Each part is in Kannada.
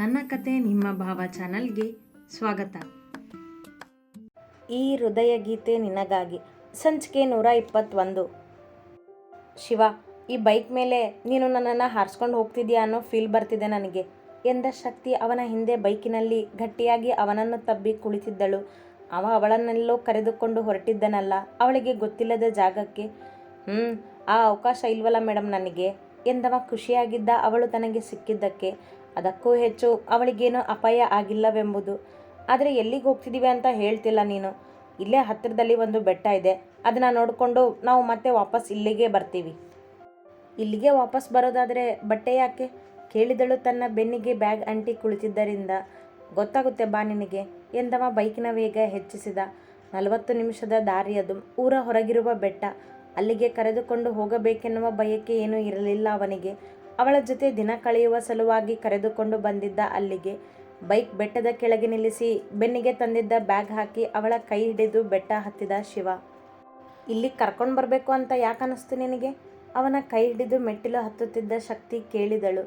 ನನ್ನ ಕತೆ ನಿಮ್ಮ ಭಾವ ಚಾನಲ್ಗೆ ಸ್ವಾಗತ. ಈ ಹೃದಯ ಗೀತೆ ನಿನಗಾಗಿ ಸಂಚಿಕೆ ನೂರ ಇಪ್ಪತ್ತೊಂದು. ಶಿವ, ಈ ಬೈಕ್ ಮೇಲೆ ನೀನು ನನ್ನನ್ನು ಹಾರಿಸ್ಕೊಂಡು ಹೋಗ್ತಿದ್ಯಾ ಅನ್ನೋ ಫೀಲ್ ಬರ್ತಿದೆ ನನಗೆ. ಎಂದ ಶಕ್ತಿ ಅವನ ಹಿಂದೆ ಬೈಕಿನಲ್ಲಿ ಗಟ್ಟಿಯಾಗಿ ಅವನನ್ನು ತಬ್ಬಿ ಕುಳಿತಿದ್ದಳು. ಅವ ಅವಳನ್ನೆಲ್ಲೋ ಕರೆದುಕೊಂಡು ಹೊರಟಿದ್ದನಲ್ಲ, ಅವಳಿಗೆ ಗೊತ್ತಿಲ್ಲದ ಜಾಗಕ್ಕೆ. ಹ್ಞೂ ಆ ಅವಕಾಶ ಇಲ್ವಲ್ಲ ಮೇಡಮ್ ನನಗೆ. ಎಂದವ ಖುಷಿಯಾಗಿದ್ದ ಅವಳು ತನಗೆ ಸಿಕ್ಕಿದ್ದಕ್ಕೆ. ಅದಕ್ಕೂ ಹೆಚ್ಚು ಅವಳಿಗೇನೋ ಅಪಾಯ ಆಗಿಲ್ಲವೆಂಬುದು. ಆದರೆ ಎಲ್ಲಿಗೆ ಹೋಗ್ತಿದ್ದೀವಿ ಅಂತ ಹೇಳ್ತಿಲ್ಲ ನೀನು. ಇಲ್ಲೇ ಹತ್ತಿರದಲ್ಲಿ ಒಂದು ಬೆಟ್ಟ ಇದೆ. ಅದನ್ನು ನೋಡಿಕೊಂಡು ನಾವು ಮತ್ತೆ ವಾಪಸ್ ಇಲ್ಲಿಗೆ ಬರ್ತೀವಿ. ಇಲ್ಲಿಗೆ ವಾಪಸ್ ಬರೋದಾದರೆ ಬಟ್ಟೆ ಯಾಕೆ? ಕೇಳಿದಳು ತನ್ನ ಬೆನ್ನಿಗೆ ಬ್ಯಾಗ್ ಅಂಟಿ ಕುಳಿತಿದ್ದರಿಂದ. ಗೊತ್ತಾಗುತ್ತೆ ಬಾ ನಿನಗೆ ಎಂದವ ಬೈಕಿನ ವೇಗ ಹೆಚ್ಚಿಸಿದ. ನಲವತ್ತು ನಿಮಿಷದ ದಾರಿಯದು ಊರ ಹೊರಗಿರುವ ಬೆಟ್ಟ. ಅಲ್ಲಿಗೆ ಕರೆದುಕೊಂಡು ಹೋಗಬೇಕೆನ್ನುವ ಬಯಕೆ ಏನೂ ಇರಲಿಲ್ಲ ಅವನಿಗೆ. ಅವಳ ಜೊತೆ ದಿನ ಕಳೆಯುವ ಸಲುವಾಗಿ ಕರೆದುಕೊಂಡು ಬಂದಿದ್ದ ಅಲ್ಲಿಗೆ. ಬೈಕ್ ಬೆಟ್ಟದ ಕೆಳಗೆ ನಿಲ್ಲಿಸಿ ಬೆನ್ನಿಗೆ ತಂದಿದ್ದ ಬ್ಯಾಗ್ ಹಾಕಿ ಅವಳ ಕೈ ಹಿಡಿದು ಬೆಟ್ಟ ಹತ್ತಿದ ಶಿವ. ಇಲ್ಲಿ ಕರ್ಕೊಂಡು ಬರಬೇಕು ಅಂತ ಯಾಕೆ ಅನ್ನಿಸ್ತು ನಿನಗೆ? ಅವನ ಕೈ ಹಿಡಿದು ಮೆಟ್ಟಿಲು ಹತ್ತುತ್ತಿದ್ದ ಶಕ್ತಿ ಕೇಳಿದಳು.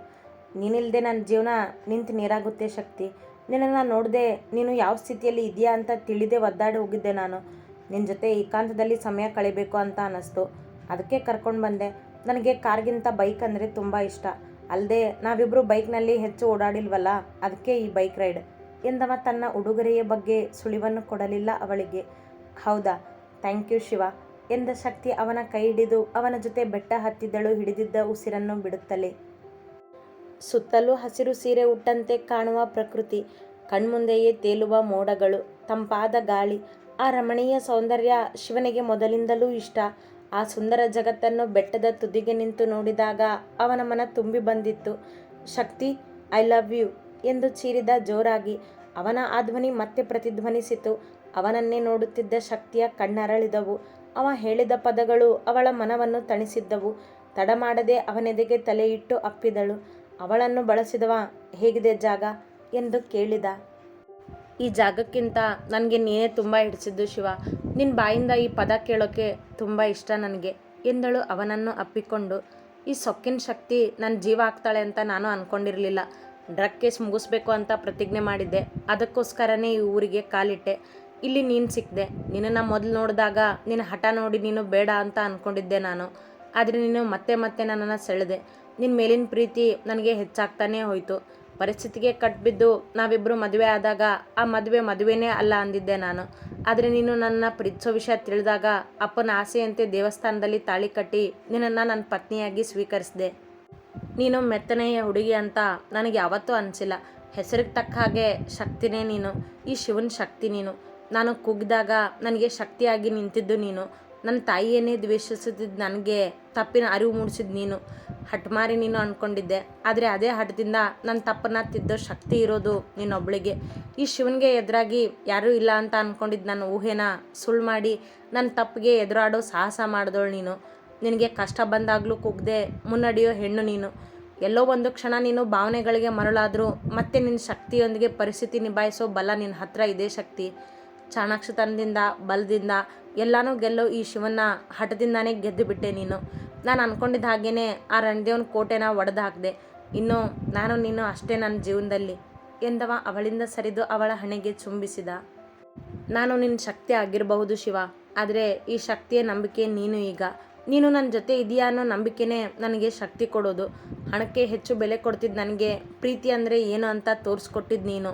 ನೀನಿಲ್ಲದೆ ನನ್ನ ಜೀವನ ನಿಂತು ನೀರಾಗುತ್ತೆ ಶಕ್ತಿ. ನಿನ್ನನ್ನು ನೋಡಿದೆ ನೀನು ಯಾವ ಸ್ಥಿತಿಯಲ್ಲಿ ಇದೆಯಾ ಅಂತ ತಿಳಿದೇ ಒದ್ದಾಡಿ ಹೋಗಿದ್ದೆ ನಾನು. ನಿನ್ನ ಜೊತೆ ಏಕಾಂತದಲ್ಲಿ ಸಮಯ ಕಳಿಬೇಕು ಅಂತ ಅನ್ನಿಸ್ತು. ಅದಕ್ಕೆ ಕರ್ಕೊಂಡು ಬಂದೆ. ನನಗೆ ಕಾರ್ಗಿಂತ ಬೈಕ್ ಅಂದರೆ ತುಂಬ ಇಷ್ಟ. ಅಲ್ಲದೆ ನಾವಿಬ್ಬರು ಬೈಕ್ನಲ್ಲಿ ಹೆಚ್ಚು ಓಡಾಡಿಲ್ವಲ್ಲ ಅದಕ್ಕೆ ಈ ಬೈಕ್ ರೈಡ್. ಎಂದವ ತನ್ನ ಉಡುಗೊರೆಯ ಬಗ್ಗೆ ಸುಳಿವನ್ನು ಕೊಡಲಿಲ್ಲ ಅವಳಿಗೆ. ಹೌದಾ, ಥ್ಯಾಂಕ್ ಯು ಶಿವ ಎಂದ ಶಕ್ತಿ ಅವನ ಕೈ ಹಿಡಿದು ಅವನ ಜೊತೆ ಬೆಟ್ಟ ಹತ್ತಿದ್ದಳು ಹಿಡಿದಿದ್ದ ಉಸಿರನ್ನು ಬಿಡುತ್ತಲೇ. ಸುತ್ತಲೂ ಹಸಿರು ಸೀರೆ ಉಟ್ಟಂತೆ ಕಾಣುವ ಪ್ರಕೃತಿ, ಕಣ್ಮುಂದೆಯೇ ತೇಲುವ ಮೋಡಗಳು, ತಂಪಾದ ಗಾಳಿ ಆ ರಮಣೀಯ ಸೌಂದರ್ಯ ಶಿವನಿಗೆ ಮೊದಲಿಂದಲೂ ಇಷ್ಟ. ಆ ಸುಂದರ ಜಗತ್ತನ್ನು ಬೆಟ್ಟದ ತುದಿಗೆ ನಿಂತು ನೋಡಿದಾಗ ಅವನ ಮನ ತುಂಬಿ ಬಂದಿತ್ತು. ಶಕ್ತಿ, ಐ ಲವ್ ಯು ಎಂದು ಚೀರಿದ ಜೋರಾಗಿ ಅವನ ಆ ಧ್ವನಿ ಮತ್ತೆ ಪ್ರತಿಧ್ವನಿಸಿತು. ಅವನನ್ನೇ ನೋಡುತ್ತಿದ್ದ ಶಕ್ತಿಯ ಕಣ್ಣರಳಿದವು. ಅವ ಹೇಳಿದ ಪದಗಳು ಅವಳ ಮನವನ್ನು ತಣಿಸಿದ್ದವು. ತಡ ಮಾಡದೆ ಅವನೆದೆಗೆ ತಲೆಯಿಟ್ಟು ಅಪ್ಪಿದಳು. ಅವಳನ್ನು ಬಳಸಿದವ ಹೇಗಿದೆ ಜಾಗ? ಎಂದು ಕೇಳಿದ. ಈ ಜಾಗಕ್ಕಿಂತ ನನಗೆ ನೀನೇ ತುಂಬ ಹಿಡಿಸಿದ್ದು ಶಿವ. ನಿನ್ನ ಬಾಯಿಂದ ಈ ಪದ ಕೇಳೋಕ್ಕೆ ತುಂಬ ಇಷ್ಟ ನನಗೆ, ಎಂದಳು ಅವನನ್ನು ಅಪ್ಪಿಕೊಂಡು. ಈ ಸೊಕ್ಕಿನ ಶಕ್ತಿ ನನ್ನ ಜೀವ ಆಗ್ತಾಳೆ ಅಂತ ನಾನು ಅಂದ್ಕೊಂಡಿರಲಿಲ್ಲ ಡ್ರಗ್ ಕೇಸ್ ಮುಗಿಸ್ಬೇಕು ಅಂತ ಪ್ರತಿಜ್ಞೆ ಮಾಡಿದ್ದೆ. ಅದಕ್ಕೋಸ್ಕರನೇ ಈ ಊರಿಗೆ ಕಾಲಿಟ್ಟೆ. ಇಲ್ಲಿ ನೀನು ಸಿಕ್ಕಿದೆ ನಿನ್ನನ್ನು ಮೊದಲು ನೋಡಿದಾಗ ನಿನ್ನ ಹಠ ನೋಡಿ ನೀನು ಬೇಡ ಅಂತ ಅಂದ್ಕೊಂಡಿದ್ದೆ ನಾನು. ಆದರೆ ನೀನು ಮತ್ತೆ ಮತ್ತೆ ನನ್ನನ್ನು ಸೆಳೆದೆ. ನಿನ್ನ ಮೇಲಿನ ಪ್ರೀತಿ ನನಗೆ ಹೆಚ್ಚಾಗ್ತಾನೇ ಹೋಯಿತು. ಪರಿಸ್ಥಿತಿಗೆ ಕಟ್ಬಿದ್ದು ನಾವಿಬ್ಬರು ಮದುವೆ ಆದಾಗ ಆ ಮದುವೆ ಮದುವೆನೇ ಅಲ್ಲ ಅಂದಿದ್ದೆ ನಾನು. ಆದರೆ ನೀನು ನನ್ನ ಪ್ರೀತಿಸೋ ವಿಷಯ ತಿಳಿದಾಗ ಅಪ್ಪನ ಆಸೆಯಂತೆ ದೇವಸ್ಥಾನದಲ್ಲಿ ತಾಳಿ ಕಟ್ಟಿ ನಿನ್ನನ್ನು ನನ್ನ ಪತ್ನಿಯಾಗಿ ಸ್ವೀಕರಿಸಿದೆ. ನೀನು ಮೆತ್ತನೆಯ ಹುಡುಗಿ ಅಂತ ನನಗೆ ಯಾವತ್ತೂ ಅನಿಸಿಲ್ಲ. ಹೆಸರಿಗೆ ತಕ್ಕ ಹಾಗೆ ಶಕ್ತಿನೇ ನೀನು. ಈ ಶಿವನ ಶಕ್ತಿ ನೀನು. ನಾನು ಕುಗ್ದಾಗ ನನಗೆ ಶಕ್ತಿಯಾಗಿ ನಿಂತಿದ್ದು ನೀನು. ನನ್ನ ತಾಯಿಯನ್ನೇ ದ್ವೇಷಿಸುತ್ತಿದ್ದ ನನಗೆ ತಪ್ಪಿನ ಅರಿವು ಮೂಡಿಸಿದ್ದು ನೀನು. ಹಠಮಾರಿ ನೀನು ಅಂದ್ಕೊಂಡಿದ್ದೆ ಆದರೆ ಅದೇ ಹಠದಿಂದ ನನ್ನ ತಪ್ಪನ್ನ ತಿದ್ದೋ ಶಕ್ತಿ ಇರೋದು ನೀನೊಬ್ಳಿಗೆ. ಈ ಶಿವನಿಗೆ ಎದುರಾಗಿ ಯಾರೂ ಇಲ್ಲ ಅಂತ ಅಂದ್ಕೊಂಡಿದ್ದು ನನ್ನ ಊಹೆನ ಸುಳ್ಳು ಮಾಡಿ ನನ್ನ ತಪ್ಪಿಗೆ ಎದುರಾಡೋ ಸಾಹಸ ಮಾಡಿದವಳು ನೀನು. ನಿನಗೆ ಕಷ್ಟ ಬಂದಾಗಲೂ ಕುಗ್ದೆ ಮುನ್ನಡೆಯೋ ಹೆಣ್ಣು ನೀನು. ಎಲ್ಲೋ ಒಂದು ಕ್ಷಣ ನೀನು ಭಾವನೆಗಳಿಗೆ ಮರಳಾದರೂ ಮತ್ತೆ ನಿನ್ನ ಶಕ್ತಿಯೊಂದಿಗೆ ಪರಿಸ್ಥಿತಿ ನಿಭಾಯಿಸೋ ಬಲ ನಿನ್ನ ಹತ್ರ ಇದೇ ಶಕ್ತಿ. ಚಾಣಾಕ್ಷತನದಿಂದ, ಬಲದಿಂದ ಎಲ್ಲನೂ ಗೆಲ್ಲೋ ಈ ಶಿವನ ಹಠದಿಂದಾನೇ ಗೆದ್ದು ಬಿಟ್ಟೆ ನೀನು. ನಾನು ಅಂದ್ಕೊಂಡಿದ್ದ ಹಾಗೇ ಆ ರಣದೇವನ ಕೋಟೆನ ಒಡೆದು ಹಾಕಿದೆ. ಇನ್ನು ನಾನು ನೀನು ಅಷ್ಟೇ ನನ್ನ ಜೀವನದಲ್ಲಿ ಎಂದವ ಅವಳಿಂದ ಸರಿದು ಅವಳ ಹಣೆಗೆ ಚುಂಬಿಸಿದ. ನಾನು ನಿನ್ನ ಶಕ್ತಿ ಆಗಿರಬಹುದು ಶಿವ, ಆದರೆ ಈ ಶಕ್ತಿಯ ನಂಬಿಕೆ ನೀನು ಈಗ. ನೀನು ನನ್ನ ಜೊತೆ ಇದೆಯಾ ಅನ್ನೋ ನಂಬಿಕೆನೇ ನನಗೆ ಶಕ್ತಿ ಕೊಡೋದು. ಹಣಕ್ಕೆ ಹೆಚ್ಚು ಬೆಲೆ ಕೊಡ್ತಿದ್ದು ನನಗೆ ಪ್ರೀತಿ ಅಂದರೆ ಏನು ಅಂತ ತೋರಿಸ್ಕೊಟ್ಟಿದ್ದು ನೀನು.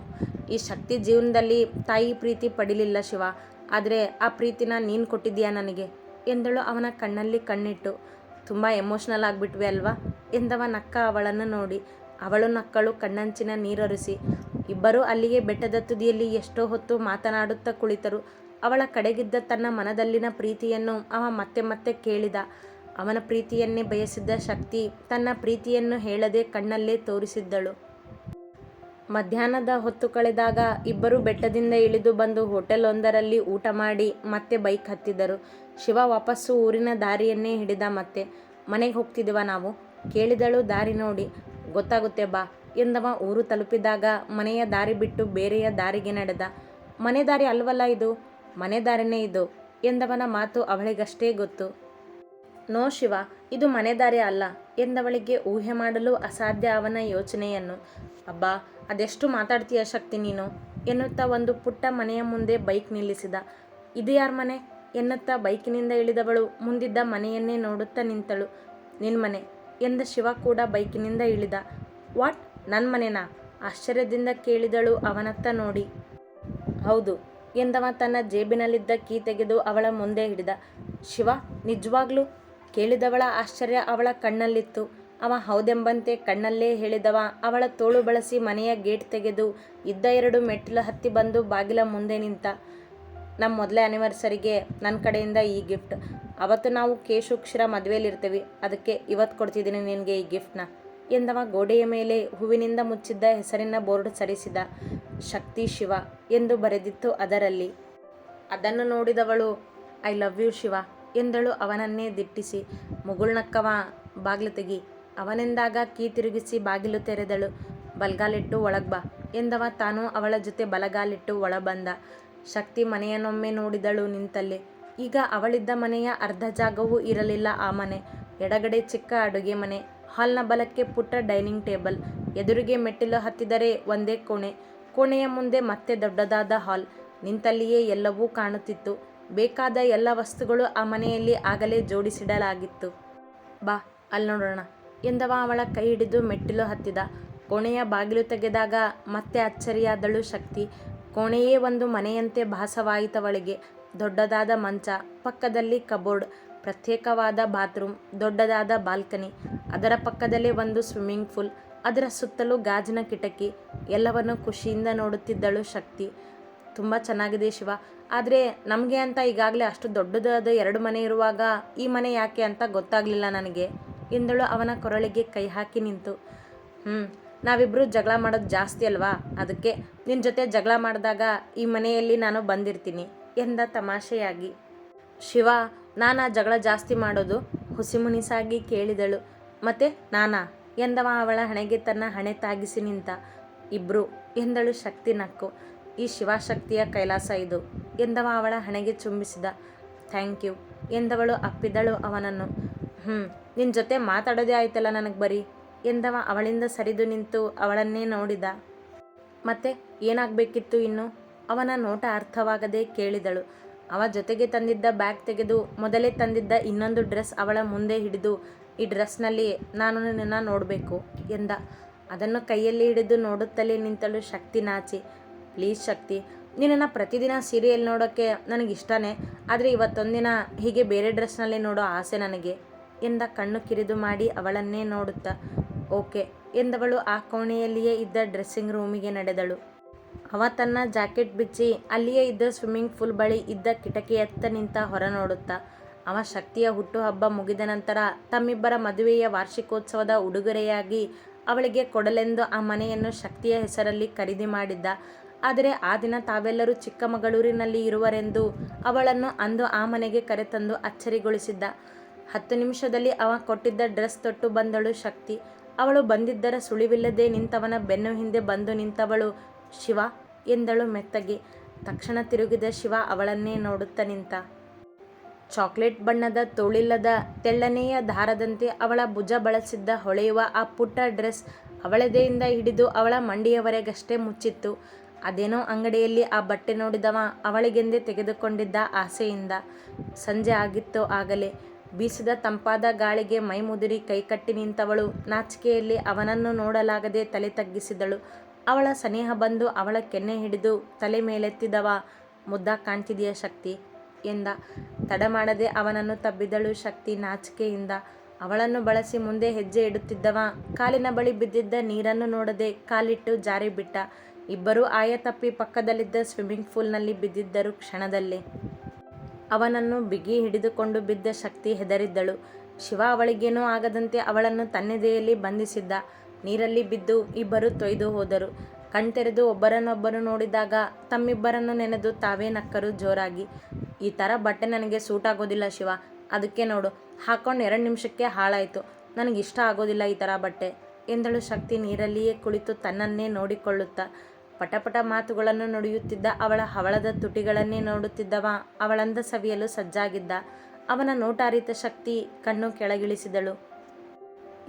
ಈ ಶಕ್ತಿ ಜೀವನದಲ್ಲಿ ತಾಯಿ ಪ್ರೀತಿ ಪಡಿಲಿಲ್ಲ ಶಿವ. ಆದರೆ ಆ ಪ್ರೀತಿನ ನೀನು ಕೊಟ್ಟಿದ್ದೀಯಾ ನನಗೆ? ಎಂದಳು ಅವನ ಕಣ್ಣಲ್ಲಿ ಕಣ್ಣಿಟ್ಟು. ತುಂಬ ಎಮೋಷ್ನಲ್ ಆಗಿಬಿಟ್ವಿ ಅಲ್ವಾ? ಎಂದವ ನಕ್ಕ ಅವಳನ್ನು ನೋಡಿ. ಅವಳು ನಕ್ಕಳು ಕಣ್ಣಂಚಿನ ನೀರರಿಸಿ. ಇಬ್ಬರೂ ಅಲ್ಲಿಗೆ ಬೆಟ್ಟದ ತುದಿಯಲ್ಲಿ ಎಷ್ಟೋ ಹೊತ್ತು ಮಾತನಾಡುತ್ತಾ ಕುಳಿತರು. ಅವಳ ಕಡೆಗಿದ್ದ ತನ್ನ ಮನದಲ್ಲಿನ ಪ್ರೀತಿಯನ್ನು ಅವ ಮತ್ತೆ ಮತ್ತೆ ಕೇಳಿದ. ಅವನ ಪ್ರೀತಿಯನ್ನೇ ಬಯಸಿದ್ದ ಶಕ್ತಿ ತನ್ನ ಪ್ರೀತಿಯನ್ನು ಹೇಳದೆ ಕಣ್ಣಲ್ಲೇ ತೋರಿಸಿದ್ದಳು. ಮಧ್ಯಾಹ್ನದ ಹೊತ್ತು ಕಳೆದಾಗ ಇಬ್ಬರು ಬೆಟ್ಟದಿಂದ ಇಳಿದು ಬಂದು ಹೋಟೆಲ್ ಒಂದರಲ್ಲಿ ಊಟ ಮಾಡಿ ಮತ್ತೆ ಬೈಕ್ ಹತ್ತಿದರು. ಶಿವ ವಾಪಸ್ಸು ಊರಿನ ದಾರಿಯನ್ನೇ ಹಿಡಿದ ಮತ್ತೆ, ಮನೆಗೆ ಹೋಗ್ತಿದ್ದೀವ ನಾವು ಕೇಳಿದಳು ದಾರಿ ನೋಡಿ. ಗೊತ್ತಾಗುತ್ತೆ ಬಾ ಎಂದವ ಊರು ತಲುಪಿದಾಗ ಮನೆಯ ದಾರಿ ಬಿಟ್ಟು ಬೇರೆಯ ದಾರಿಗೆ ನಡೆದ. ಮನೆ ದಾರಿ ಅಲ್ವಲ್ಲ ಇದು? ಮನೆ ದಾರಿನೇ ಇದು ಎಂದವನ ಮಾತು ಅವಳಿಗಷ್ಟೇ ಗೊತ್ತು. ನೋ ಶಿವ, ಇದು ಮನೆ ದಾರಿ ಅಲ್ಲ ಎಂದವಳಿಗೆ ಊಹೆ ಮಾಡಲು ಅಸಾಧ್ಯ ಅವನ ಯೋಚನೆಯನ್ನು. ಅಬ್ಬಾ ಅದೆಷ್ಟು ಮಾತಾಡ್ತೀಯ ಶಕ್ತಿ ನೀನು? ಎನ್ನುತ್ತಾ ಒಂದು ಪುಟ್ಟ ಮನೆಯ ಮುಂದೆ ಬೈಕ್ ನಿಲ್ಲಿಸಿದ. ಇದು ಯಾರ ಮನೆ? ಎನ್ನುತ್ತಾ ಬೈಕಿನಿಂದ ಇಳಿದವಳು. ಮುಂದಿದ್ದ ಮನೆಯನ್ನೇ ನೋಡುತ್ತಾ ನಿಂತಳು. ನಿನ್ ಮನೆ. ಎಂದ ಶಿವ ಕೂಡ ಬೈಕಿನಿಂದ ಇಳಿದ. ವಾಟ್? ನನ್ನ ಮನೆನಾ? ಆಶ್ಚರ್ಯದಿಂದ ಕೇಳಿದಳು ಅವನತ್ತ ನೋಡಿ. ಹೌದು. ಎಂದವ ತನ್ನ ಜೇಬಿನಲ್ಲಿದ್ದ ಕೀ ತೆಗೆದು ಅವಳ ಮುಂದೆ ಹಿಡಿದ ಶಿವ, ನಿಜವಾಗ್ಲೂ? ಕೇಳಿದವಳ ಆಶ್ಚರ್ಯ ಅವಳ ಕಣ್ಣಲ್ಲಿತ್ತು. ಅವ ಹೌದೆಂಬಂತೆ ಕಣ್ಣಲ್ಲೇ ಹೇಳಿದವ. ಅವಳ ತೋಳು ಬಳಸಿ ಮನೆಯ ಗೇಟ್ ತೆಗೆದು ಇದ್ದ ಎರಡು ಮೆಟ್ಟಿಲು ಹತ್ತಿ ಬಂದು ಬಾಗಿಲ ಮುಂದೆ ನಿಂತ. ನಮ್ಮ ಮೊದಲೇ ಆ್ಯನಿವರ್ಸರಿಗೆ ನನ್ನ ಕಡೆಯಿಂದ ಈ ಗಿಫ್ಟ್ ಅವತ್ತು ನಾವು ಕೇಶುಕ್ಷರ ಮದುವೆಯಲ್ಲಿರ್ತೀವಿ. ಅದಕ್ಕೆ ಇವತ್ತು ಕೊಡ್ತಿದ್ದೀನಿ ನಿನಗೆ ಈ ಗಿಫ್ಟ್ನ ಎಂದವ ಗೋಡೆಯ ಮೇಲೆ ಹೂವಿನಿಂದ ಮುಚ್ಚಿದ್ದ ಹೆಸರಿನ ಬೋರ್ಡ್ ಸರಿಸಿದ ಶಕ್ತಿ ಶಿವ ಎಂದು ಬರೆದಿತ್ತು ಅದರಲ್ಲಿ. ಅದನ್ನು ನೋಡಿದವಳು, ಐ ಲವ್ ಯು ಶಿವ ಎಂದಳು ಅವನನ್ನೇ ದಿಟ್ಟಿಸಿ. ಮುಗುಳ್ನಕ್ಕವ, ಬಾಗಿಲು ತೆಗಿ. ಅವನೆಂದಾಗ ಕೀ ತಿರುಗಿಸಿ ಬಾಗಿಲು ತೆರೆದಳು. ಬಲ್ಗಾಲಿಟ್ಟು ಒಳಗೆ ಬಾ. ಎಂದವ ತಾನು ಅವಳ ಜೊತೆ ಬಲಗಾಲಿಟ್ಟು ಒಳ ಬಂದ. ಶಕ್ತಿ ಮನೆಯನ್ನೊಮ್ಮೆ ನೋಡಿದಳು ನಿಂತಲ್ಲಿ. ಈಗ ಅವಳಿದ್ದ ಮನೆಯ ಅರ್ಧ ಜಾಗವೂ ಇರಲಿಲ್ಲ ಆ ಮನೆ. ಎಡಗಡೆ ಚಿಕ್ಕ ಅಡುಗೆ ಮನೆ. ಹಾಲ್ನ ಬಲಕ್ಕೆ ಪುಟ್ಟ ಡೈನಿಂಗ್ ಟೇಬಲ್. ಎದುರಿಗೆ ಮೆಟ್ಟಿಲು ಹತ್ತಿದರೆ ಒಂದೇ ಕೋಣೆ. ಕೋಣೆಯ ಮುಂದೆ ಮತ್ತೆ ದೊಡ್ಡದಾದ ಹಾಲ್. ನಿಂತಲ್ಲಿಯೇ ಎಲ್ಲವೂ ಕಾಣುತ್ತಿತ್ತು. ಬೇಕಾದ ಎಲ್ಲ ವಸ್ತುಗಳು ಆ ಮನೆಯಲ್ಲಿ ಆಗಲೇ ಜೋಡಿಸಿಡಲಾಗಿತ್ತು. ಬಾ, ಅಲ್ಲಿ ನೋಡೋಣ. ಎಂದವ ಅವಳ ಕೈ ಹಿಡಿದು ಮೆಟ್ಟಿಲು ಹತ್ತಿದ. ಕೋಣೆಯ ಬಾಗಿಲು ತೆಗೆದಾಗ ಮತ್ತೆ ಅಚ್ಚರಿಯಾದಳು ಶಕ್ತಿ. ಕೋಣೆಯೇ ಒಂದು ಮನೆಯಂತೆ ಭಾಸವಾಯಿತವಳಿಗೆ. ದೊಡ್ಡದಾದ ಮಂಚ, ಪಕ್ಕದಲ್ಲಿ ಕಬೋರ್ಡ್, ಪ್ರತ್ಯೇಕವಾದ ಬಾತ್ರೂಮ್, ದೊಡ್ಡದಾದ ಬಾಲ್ಕನಿ. ಅದರ ಪಕ್ಕದಲ್ಲೇ ಒಂದು ಸ್ವಿಮ್ಮಿಂಗ್ ಪೂಲ್, ಅದರ ಸುತ್ತಲೂ ಗಾಜಿನ ಕಿಟಕಿ. ಎಲ್ಲವನ್ನು ಖುಷಿಯಿಂದ ನೋಡುತ್ತಿದ್ದಳು ಶಕ್ತಿ. ತುಂಬ ಚೆನ್ನಾಗಿದೆ ಶಿವ. ಆದರೆ ನಮಗೆ ಅಂತ ಈಗಾಗಲೇ ಅಷ್ಟು ದೊಡ್ಡದಾದ ಎರಡು ಮನೆ ಇರುವಾಗ ಈ ಮನೆ ಯಾಕೆ ಅಂತ ಗೊತ್ತಾಗಲಿಲ್ಲ ನನಗೆ. ಎಂದಳು ಅವನ ಕೊರಳಿಗೆ ಕೈ ಹಾಕಿ ನಿಂತು ಹ್ಞೂ ನಾವಿಬ್ಬರು ಜಗಳ ಮಾಡೋದು ಜಾಸ್ತಿ ಅಲ್ವಾ? ಅದಕ್ಕೆ ನಿನ್ನ ಜೊತೆ ಜಗಳ ಮಾಡಿದಾಗ ಈ ಮನೆಯಲ್ಲಿ ನಾನು ಬಂದಿರ್ತೀನಿ, ಎಂದ ತಮಾಷೆಯಾಗಿ. ಶಿವ, ನಾನಾ ಜಗಳ ಜಾಸ್ತಿ ಮಾಡೋದು? ಹುಸಿಮುನಿಸಾಗಿ ಕೇಳಿದಳು. ಮತ್ತೆ ನಾನಾ? ಎಂದವ ಅವಳ ಹಣೆಗೆ ತನ್ನ ಹಣೆ ತಾಗಿಸಿ ನಿಂತ. ಇಬ್ರು, ಎಂದಳು ಶಕ್ತಿ ನಕ್ಕು. ಈ ಶಿವಶಕ್ತಿಯ ಕೈಲಾಸ ಇದು, ಎಂದವ ಅವಳ ಹಣೆಗೆ ಚುಂಬಿಸಿದ. ಥ್ಯಾಂಕ್ ಯು, ಎಂದವಳು ಅಪ್ಪಿದಳು ಅವನನ್ನು. ಹ್ಞೂ ನಿನ್ನ ಜೊತೆ ಮಾತಾಡೋದೇ ಆಯ್ತಲ್ಲ ನನಗೆ ಬರೀ? ಎಂದವ ಅವಳಿಂದ ಸರಿದು ನಿಂತು ಅವಳನ್ನೇ ನೋಡಿದ. ಮತ್ತೆ ಏನಾಗಬೇಕಿತ್ತು ಇನ್ನು? ಅವನ ನೋಟ ಅರ್ಥವಾಗದೆ ಕೇಳಿದಳು. ಅವ ಜೊತೆಗೆ ತಂದಿದ್ದ ಬ್ಯಾಗ್ ತೆಗೆದು, ಮೊದಲೇ ತಂದಿದ್ದ ಇನ್ನೊಂದು ಡ್ರೆಸ್ ಅವಳ ಮುಂದೆ ಹಿಡಿದು, ಈ ಡ್ರೆಸ್ನಲ್ಲಿ ನಾನು ನಿನ್ನನ್ನು ನೋಡಬೇಕು ಎಂದ. ಅದನ್ನು ಕೈಯಲ್ಲಿ ಹಿಡಿದು ನೋಡುತ್ತಲೇ ನಿಂತಳು ಶಕ್ತಿ ನಾಚಿ. ಪ್ಲೀಸ್ ಶಕ್ತಿ, ನಿನ್ನನ್ನು ಪ್ರತಿದಿನ ಸೀರಿಯಲ್ ನೋಡೋಕ್ಕೆ ನನಗಿಷ್ಟನೇ. ಆದರೆ ಇವತ್ತೊಂದಿನ ಹೀಗೆ ಬೇರೆ ಡ್ರೆಸ್ನಲ್ಲಿ ನೋಡೋ ಆಸೆ ನನಗೆ. ಎಂದ ಕಣ್ಣು ಕಿರಿದು ಮಾಡಿ ಅವಳನ್ನೇ ನೋಡುತ್ತಾ, ಓಕೆ, ಎಂದವಳು ಆ ಕೋಣೆಯಲ್ಲಿಯೇ ಇದ್ದ ಡ್ರೆಸ್ಸಿಂಗ್ ರೂಮಿಗೆ ನಡೆದಳು. ಅವ ತನ್ನ ಜಾಕೆಟ್ ಬಿಚ್ಚಿ ಅಲ್ಲಿಯೇ ಇದ್ದ ಸ್ವಿಮ್ಮಿಂಗ್ ಪೂಲ್ ಬಳಿ ಇದ್ದ ಕಿಟಕಿಯತ್ತ ನಿಂತ ಹೊರ ನೋಡುತ್ತಾ ಅವ ಶಕ್ತಿಯ ಹುಟ್ಟುಹಬ್ಬ ಮುಗಿದ ನಂತರ ತಮ್ಮಿಬ್ಬರ ಮದುವೆಯ ವಾರ್ಷಿಕೋತ್ಸವದ ಉಡುಗೊರೆಯಾಗಿ ಅವಳಿಗೆ ಕೊಡಲೆಂದು ಆ ಮನೆಯನ್ನು ಶಕ್ತಿಯ ಹೆಸರಲ್ಲಿ ಖರೀದಿ ಮಾಡಿದ್ದ. ಆದರೆ ಆ ದಿನ ತಾವೆಲ್ಲರೂ ಚಿಕ್ಕಮಗಳೂರಿನಲ್ಲಿ ಇರುವರೆಂದು ಅವಳನ್ನು ಅಂದು ಆ ಮನೆಗೆ ಕರೆತಂದು ಅಚ್ಚರಿಗೊಳಿಸಿದ್ದ. ಹತ್ತು ನಿಮಿಷದಲ್ಲಿ ಅವ ಕೊಟ್ಟಿದ್ದ ಡ್ರೆಸ್ ತೊಟ್ಟು ಬಂದಳು ಶಕ್ತಿ. ಅವಳು ಬಂದಿದ್ದರ ಸುಳಿವಿಲ್ಲದೆ ನಿಂತವನ ಬೆನ್ನು ಹಿಂದೆ ಬಂದು ನಿಂತವಳು ಶಿವ ಎಂದಳು ಮೆತ್ತಗೆ. ತಕ್ಷಣ ತಿರುಗಿದ ಶಿವ ಅವಳನ್ನೇ ನೋಡುತ್ತಾ ನಿಂತ. ಚಾಕ್ಲೇಟ್ ಬಣ್ಣದ ತೋಳಿಲ್ಲದ ತೆಳ್ಳನೆಯ ದಾರದಂತೆ ಅವಳ ಭುಜ ಬಳಸಿದ್ದ ಹೊಳೆಯುವ ಆ ಪುಟ್ಟ ಡ್ರೆಸ್ ಅವಳದೆಯಿಂದ ಹಿಡಿದು ಅವಳ ಮಂಡಿಯವರೆಗಷ್ಟೇ ಮುಚ್ಚಿತ್ತು. ಅದೇನೋ ಅಂಗಡಿಯಲ್ಲಿ ಆ ಬಟ್ಟೆ ನೋಡಿದವ ಅವಳಿಗೆಂದೇ ತೆಗೆದುಕೊಂಡಿದ್ದ ಆಸೆಯಿಂದ. ಸಂಜೆ ಆಗಿತ್ತೋ ಆಗಲೇ. ಬೀಸಿದ ತಂಪಾದ ಗಾಳಿಗೆ ಮೈಮುದುರಿ ಕೈಕಟ್ಟಿ ನಿಂತವಳು. ನಾಚಿಕೆಯಲ್ಲಿ ಅವನನ್ನು ನೋಡಲಾಗದೆ ತಲೆ ತಗ್ಗಿಸಿದಳು. ಅವಳ ಸನೇಹ ಬಂದು ಅವಳ ಕೆನ್ನೆ ಹಿಡಿದು ತಲೆ ಮೇಲೆತ್ತಿದವ. ಮುದ್ದ ಕಾಣ್ತಿದೆಯ ಶಕ್ತಿ? ಎಂದ. ತಡ ಮಾಡದೆ ಅವನನ್ನು ತಬ್ಬಿದಳು ಶಕ್ತಿ ನಾಚಿಕೆಯಿಂದ. ಅವಳನ್ನು ಬಳಸಿ ಮುಂದೆ ಹೆಜ್ಜೆ ಇಡುತ್ತಿದ್ದವ. ಕಾಲಿನ ಬಳಿ ಬಿದ್ದಿದ್ದ ನೀರನ್ನು ನೋಡದೆ ಕಾಲಿಟ್ಟು ಜಾರಿ ಬಿಟ್ಟ. ಇಬ್ಬರೂ ಆಯ ತಪ್ಪಿ ಪಕ್ಕದಲ್ಲಿದ್ದ ಸ್ವಿಮ್ಮಿಂಗ್ ಪೂಲ್ನಲ್ಲಿ ಬಿದ್ದಿದ್ದರು ಕ್ಷಣದಲ್ಲೇ. ಅವನನ್ನು ಬಿಗಿ ಹಿಡಿದುಕೊಂಡು ಬಿದ್ದ ಶಕ್ತಿ ಹೆದರಿದ್ದಳು. ಶಿವ ಅವಳಿಗೇನೂ ಆಗದಂತೆ ಅವಳನ್ನು ತನ್ನೆದೆಯಲ್ಲಿ ಬಂಧಿಸಿದ್ದ. ನೀರಲ್ಲಿ ಬಿದ್ದು ಇಬ್ಬರು ತೊಯ್ದು ಹೋದರು. ಕಣ್ತೆರೆದು ಒಬ್ಬರನ್ನೊಬ್ಬರು ನೋಡಿದಾಗ ತಮ್ಮಿಬ್ಬರನ್ನು ನೆನೆದು ತಾವೇ ನಕ್ಕರು ಜೋರಾಗಿ. ಈ ಥರ ಬಟ್ಟೆ ನನಗೆ ಸೂಟ್ ಆಗೋದಿಲ್ಲ ಶಿವ. ಅದಕ್ಕೆ ನೋಡು, ಹಾಕೊಂಡು ಎರಡು ನಿಮಿಷಕ್ಕೆ ಹಾಳಾಯಿತು. ನನಗಿಷ್ಟ ಆಗೋದಿಲ್ಲ ಈ ಥರ ಬಟ್ಟೆ ಎಂದಳು ಶಕ್ತಿ ನೀರಲ್ಲಿಯೇ ಕುಳಿತು ತನ್ನನ್ನೇ ನೋಡಿಕೊಳ್ಳುತ್ತಾ. ಪಟಪಟ ಮಾತುಗಳನ್ನು ನುಡಿಯುತ್ತಿದ್ದ ಅವಳ ಹವಳದ ತುಟಿಗಳನ್ನೇ ನೋಡುತ್ತಿದ್ದವ. ಅವಳಂದ ಸವಿಯಲು ಸಜ್ಜಾಗಿದ್ದ. ಅವನ ನೋಟಾರಿತ ಶಕ್ತಿ ಕಣ್ಣು ಕೆಳಗಿಳಿಸಿದಳು.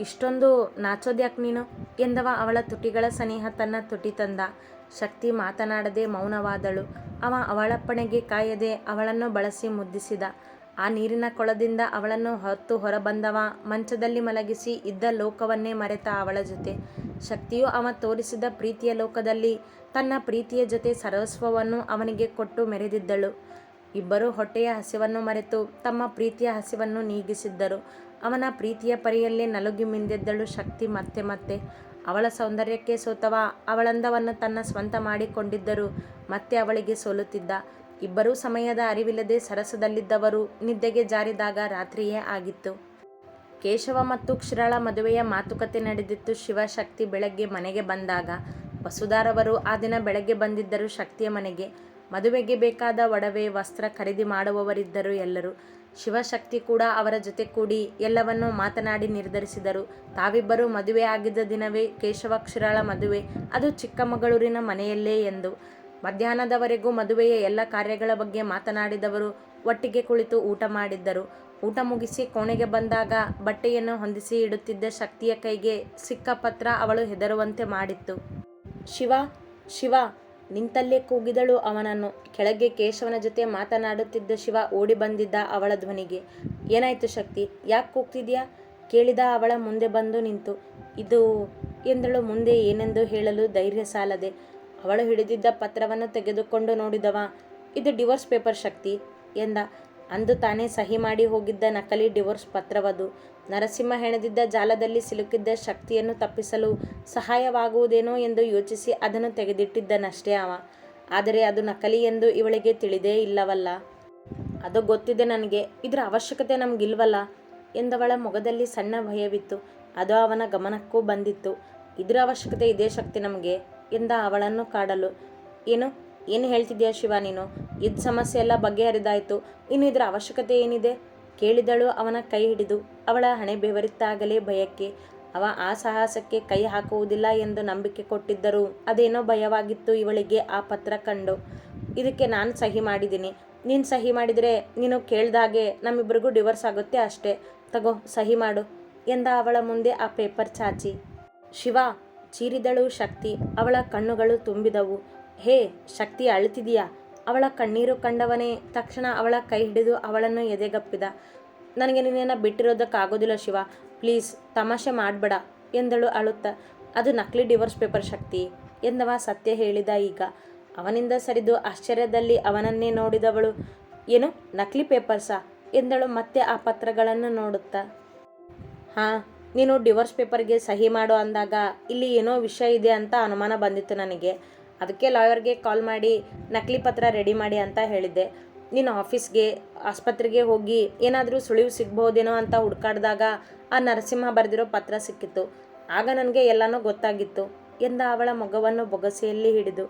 ಇಷ್ಟೊಂದು ನಾಚೋದ್ಯಾಕೆ ನೀನು? ಎಂದವ ಅವಳ ತುಟಿಗಳ ಸನಿಹ ತನ್ನ ತುಟಿ ತಂದ. ಶಕ್ತಿ ಮಾತನಾಡದೆ ಮೌನವಾದಳು. ಅವ ಅವಳಪ್ಪಣೆಗೆ ಕಾಯದೆ ಅವಳನ್ನು ಬಳಸಿ ಮುದ್ದಿಸಿದ. ಆ ನೀರಿನ ಕೊಳದಿಂದ ಅವಳನ್ನು ಹೊತ್ತು ಹೊರಬಂದವ. ಮಂಚದಲ್ಲಿ ಮಲಗಿಸಿ ಇದ್ದ ಲೋಕವನ್ನೇ ಮರೆತ ಅವಳ ಜೊತೆ. ಶಕ್ತಿಯು ಅವ ತೋರಿಸಿದ ಪ್ರೀತಿಯ ಲೋಕದಲ್ಲಿ ತನ್ನ ಪ್ರೀತಿಯ ಜೊತೆ ಸರ್ವಸ್ವವನ್ನು ಅವನಿಗೆ ಕೊಟ್ಟು ಮೆರೆದಿದ್ದಳು. ಇಬ್ಬರು ಹೊಟ್ಟೆಯ ಹಸಿವನ್ನು ಮರೆತು ತಮ್ಮ ಪ್ರೀತಿಯ ಹಸಿವನ್ನು ನೀಗಿಸಿದ್ದರು. ಅವನ ಪ್ರೀತಿಯ ಪರಿಯಲ್ಲೇ ನಲುಗಿ ಮಿಂದೆದ್ದಳು ಶಕ್ತಿ ಮತ್ತೆ ಮತ್ತೆ. ಅವಳ ಸೌಂದರ್ಯಕ್ಕೆ ಸೋತವ ಅವಳಂದವನ್ನು ತನ್ನ ಸ್ವಂತ ಮಾಡಿಕೊಂಡಿದ್ದರು. ಮತ್ತೆ ಅವಳಿಗೆ ಸೋಲುತ್ತಿದ್ದ. ಇಬ್ಬರೂ ಸಮಯದ ಅರಿವಿಲ್ಲದೆ ಸರಸದಲ್ಲಿದ್ದವರು ನಿದ್ದೆಗೆ ಜಾರಿದಾಗ ರಾತ್ರಿಯೇ ಆಗಿತ್ತು. ಕೇಶವ ಮತ್ತು ಕ್ಷಿರಳ ಮದುವೆಯ ಮಾತುಕತೆ ನಡೆದಿತ್ತು. ಶಿವಶಕ್ತಿ ಬೆಳಗ್ಗೆ ಮನೆಗೆ ಬಂದಾಗ, ವಸುಧಾರವರು ಆ ದಿನ ಬೆಳಗ್ಗೆ ಬಂದಿದ್ದರು ಶಕ್ತಿಯ ಮನೆಗೆ. ಮದುವೆಗೆ ಬೇಕಾದ ಒಡವೆ, ವಸ್ತ್ರ ಖರೀದಿ ಮಾಡುವವರಿದ್ದರು ಎಲ್ಲರೂ. ಶಿವಶಕ್ತಿ ಕೂಡ ಅವರ ಜೊತೆ ಕೂಡಿ ಎಲ್ಲವನ್ನೂ ಮಾತನಾಡಿ ನಿರ್ಧರಿಸಿದರು. ತಾವಿಬ್ಬರು ಮದುವೆ ಆಗಿದ್ದ ದಿನವೇ ಕೇಶವ, ಕ್ಷಿರಳ ಮದುವೆ. ಅದು ಚಿಕ್ಕಮಗಳೂರಿನ ಮನೆಯಲ್ಲೇ ಎಂದು. ಮಧ್ಯಾಹ್ನದವರೆಗೂ ಮದುವೆಯ ಎಲ್ಲ ಕಾರ್ಯಗಳ ಬಗ್ಗೆ ಮಾತನಾಡಿದವರು. ಒಟ್ಟಿಗೆ ಕುಳಿತು ಊಟ ಮಾಡಿದ್ದರು. ಊಟ ಮುಗಿಸಿ ಕೋಣೆಗೆ ಬಂದಾಗ ಬಟ್ಟೆಯನ್ನು ಹೊಂದಿಸಿ ಇಡುತ್ತಿದ್ದ ಶಕ್ತಿಯ ಕೈಗೆ ಸಿಕ್ಕ ಪತ್ರ ಅವಳು ಹೆದರುವಂತೆ ಮಾಡಿತ್ತು. ಶಿವ ಶಿವ, ನಿಂತಲ್ಲೇ ಕೂಗಿದಳು ಅವನನ್ನು. ಕೆಳಗೆ ಕೇಶವನ ಜೊತೆ ಮಾತನಾಡುತ್ತಿದ್ದ ಶಿವ ಓಡಿ ಬಂದಿದ್ದ ಅವಳ ಧ್ವನಿಗೆ. ಏನಾಯ್ತು ಶಕ್ತಿ, ಯಾಕೆ ಕೂಗ್ತಿದ್ಯಾ? ಕೇಳಿದ ಅವಳ ಮುಂದೆ ಬಂದು ನಿಂತು, ಇದು, ಎಂದಳು ಮುಂದೆ ಏನೆಂದು ಹೇಳಲು ಧೈರ್ಯ ಸಾಲದೆ ಅವಳು ಹಿಡಿದಿದ್ದ ಪತ್ರವನ್ನು ತೆಗೆದುಕೊಂಡು ನೋಡಿದವ. ಇದು ಡಿವೋರ್ಸ್ ಪೇಪರ್ ಶಕ್ತಿ ಎಂದ. ಅಂದು ತಾನೇ ಸಹಿ ಮಾಡಿ ಹೋಗಿದ್ದ ನಕಲಿ ಡಿವೋರ್ಸ್ ಪತ್ರವದು. ನರಸಿಂಹ ಹೆಣೆದಿದ್ದ ಜಾಲದಲ್ಲಿ ಸಿಲುಕಿದ್ದ ಶಕ್ತಿಯನ್ನು ತಪ್ಪಿಸಲು ಸಹಾಯವಾಗುವುದೇನೋ ಎಂದು ಯೋಚಿಸಿ ಅದನ್ನು ತೆಗೆದಿಟ್ಟಿದ್ದನಷ್ಟೇ ಅವ. ಆದರೆ ಅದು ನಕಲಿ ಎಂದು ಇವಳಿಗೆ ತಿಳಿದೇ ಇಲ್ಲವಲ್ಲ. ಅದು ಗೊತ್ತಿದೆ ನನಗೆ. ಇದರ ಅವಶ್ಯಕತೆ ನಮಗಿಲ್ವಲ್ಲ ಎಂದವಳ ಮೊಗದಲ್ಲಿ ಸಣ್ಣ ಭಯವಿತ್ತು. ಅದು ಅವನ ಗಮನಕ್ಕೂ ಬಂದಿತ್ತು. ಇದರ ಅವಶ್ಯಕತೆ ಇದೇ ಶಕ್ತಿ ನಮಗೆ. ಎಂದ ಅವಳನ್ನು ಕಾಡಲು. ಏನು? ಏನು ಹೇಳ್ತಿದ್ಯಾ ಶಿವ ನೀನು? ಇದ್ದ ಸಮಸ್ಯೆ ಎಲ್ಲ ಬಗೆಹರಿದಾಯಿತು. ಇನ್ನು ಇದರ ಅವಶ್ಯಕತೆ ಏನಿದೆ? ಕೇಳಿದಳು ಅವನ ಕೈ ಹಿಡಿದು. ಅವಳ ಹಣೆ ಬೆವರಿತ್ತಾಗಲೇ ಭಯಕ್ಕೆ. ಅವ ಆ ಸಾಹಸಕ್ಕೆ ಕೈ ಹಾಕುವುದಿಲ್ಲ ಎಂದು ನಂಬಿಕೆ ಕೊಟ್ಟಿದ್ದರು. ಅದೇನೋ ಭಯವಾಗಿತ್ತು ಇವಳಿಗೆ ಆ ಪತ್ರ ಕಂಡು. ಇದಕ್ಕೆ ನಾನು ಸಹಿ ಮಾಡಿದ್ದೀನಿ. ನೀನು ಸಹಿ ಮಾಡಿದರೆ ನೀನು ಕೇಳ್ದಾಗೆ ನಮ್ಮಿಬ್ಬರಿಗೂ ಡಿವೋರ್ಸ್ ಆಗುತ್ತೆ ಅಷ್ಟೇ. ತಗೋ, ಸಹಿ ಮಾಡು ಎಂದ ಅವಳ ಮುಂದೆ ಆ ಪೇಪರ್ ಚಾಚಿ. ಶಿವ ಚೀರಿದಳು ಶಕ್ತಿ. ಅವಳ ಕಣ್ಣುಗಳು ತುಂಬಿದವು. ಹೇ, ಶಕ್ತಿ ಅಳುತ್ತಿದೆಯಾ? ಅವಳ ಕಣ್ಣೀರು ಕಂಡವನೇ ತಕ್ಷಣ ಅವಳ ಕೈ ಹಿಡಿದು ಅವಳನ್ನು ಎದೆಗಪ್ಪಿದ. ನನಗೆ ನಿನ್ನನ್ನು ಬಿಟ್ಟಿರೋದಕ್ಕಾಗೋದಿಲ್ಲ ಶಿವ. ಪ್ಲೀಸ್, ತಮಾಷೆ ಮಾಡಬೇಡ, ಎಂದಳು ಅಳುತ್ತ. ಅದು ನಕಲಿ ಡಿವೋರ್ಸ್ ಪೇಪರ್ ಶಕ್ತಿ, ಎಂದವ ಸತ್ಯ ಹೇಳಿದ ಈಗ. ಅವನಿಂದ ಸರಿದು ಆಶ್ಚರ್ಯದಲ್ಲಿ ಅವನನ್ನೇ ನೋಡಿದವಳು. ಏನು, ನಕಲಿ ಪೇಪರ್ಸಾ? ಎಂದಳು ಮತ್ತೆ ಆ ಪತ್ರಗಳನ್ನು ನೋಡುತ್ತಾ. ಹಾಂ ನೀನು ಡಿವೋರ್ಸ್ ಪೇಪರ್ಗೆ ಸಹಿ ಮಾಡು ಅಂದಾಗ ಇಲ್ಲಿ ಏನೋ ವಿಷಯ ಇದೆ ಅಂತ ಅನುಮಾನ ಬಂದಿತ್ತು ನನಗೆ. ಅದಕ್ಕೆ ಲಾಯರ್ಗೆ ಕಾಲ್ ಮಾಡಿ, ನಕಲಿ ಪತ್ರ ರೆಡಿ ಮಾಡಿ ಅಂತ ಹೇಳಿದ್ದೆ. ನೀನು ಆಫೀಸ್ಗೆ ಆಸ್ಪತ್ರೆಗೆ ಹೋಗಿ ಏನಾದರೂ ಸುಳಿವು ಸಿಗ್ಬೋದೇನೋ ಅಂತ ಹುಡ್ಕಾಡಿದಾಗ ಆ ನರಸಿಂಹ ಬರೆದಿರೋ ಪತ್ರ ಸಿಕ್ಕಿತ್ತು. ಆಗ ನನಗೆ ಎಲ್ಲನೂ ಗೊತ್ತಾಗಿತ್ತು. ಎಂದ ಅವಳ ಮೊಗವನ್ನು ಬೊಗಸೆಯಲ್ಲಿ ಹಿಡಿದು,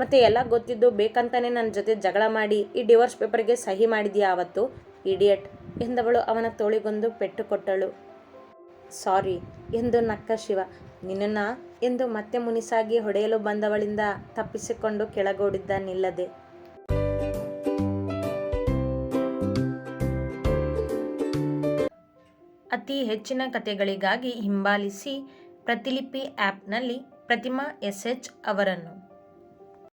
ಮತ್ತು ಎಲ್ಲ ಗೊತ್ತಿದ್ದು ಬೇಕಂತಾನೆ ನನ್ನ ಜೊತೆ ಜಗಳ ಮಾಡಿ ಈ ಡಿವೋರ್ಸ್ ಪೇಪರ್ಗೆ ಸಹಿ ಮಾಡಿದ್ಯಾ ಆವತ್ತು ಇಡಿಯಟ್ ಎಂದವಳು ಅವನ ತೋಳಿಗೊಂದು ಪೆಟ್ಟು ಕೊಟ್ಟಳು. ಸಾರಿ ಎಂದು ನಕ್ಕ ಶಿವ. ನಿನ್ನನ್ನು ಎಂದು ಮತ್ತೆ ಮುನಿಸಾಗಿ ಹೊಡೆಯಲು ಬಂದವಳಿಂದ ತಪ್ಪಿಸಿಕೊಂಡು ಕೆಳಗೋಡಿದ್ದ ನಿಲ್ಲದೆ. ಅತಿ ಹೆಚ್ಚಿನ ಕಥೆಗಳಿಗಾಗಿ ಹಿಂಬಾಲಿಸಿ ಪ್ರತಿಲಿಪಿ ಆ್ಯಪ್ನಲ್ಲಿ ಪ್ರತಿಮಾ ಎಸ್ ಎಚ್ ಅವರನ್ನು.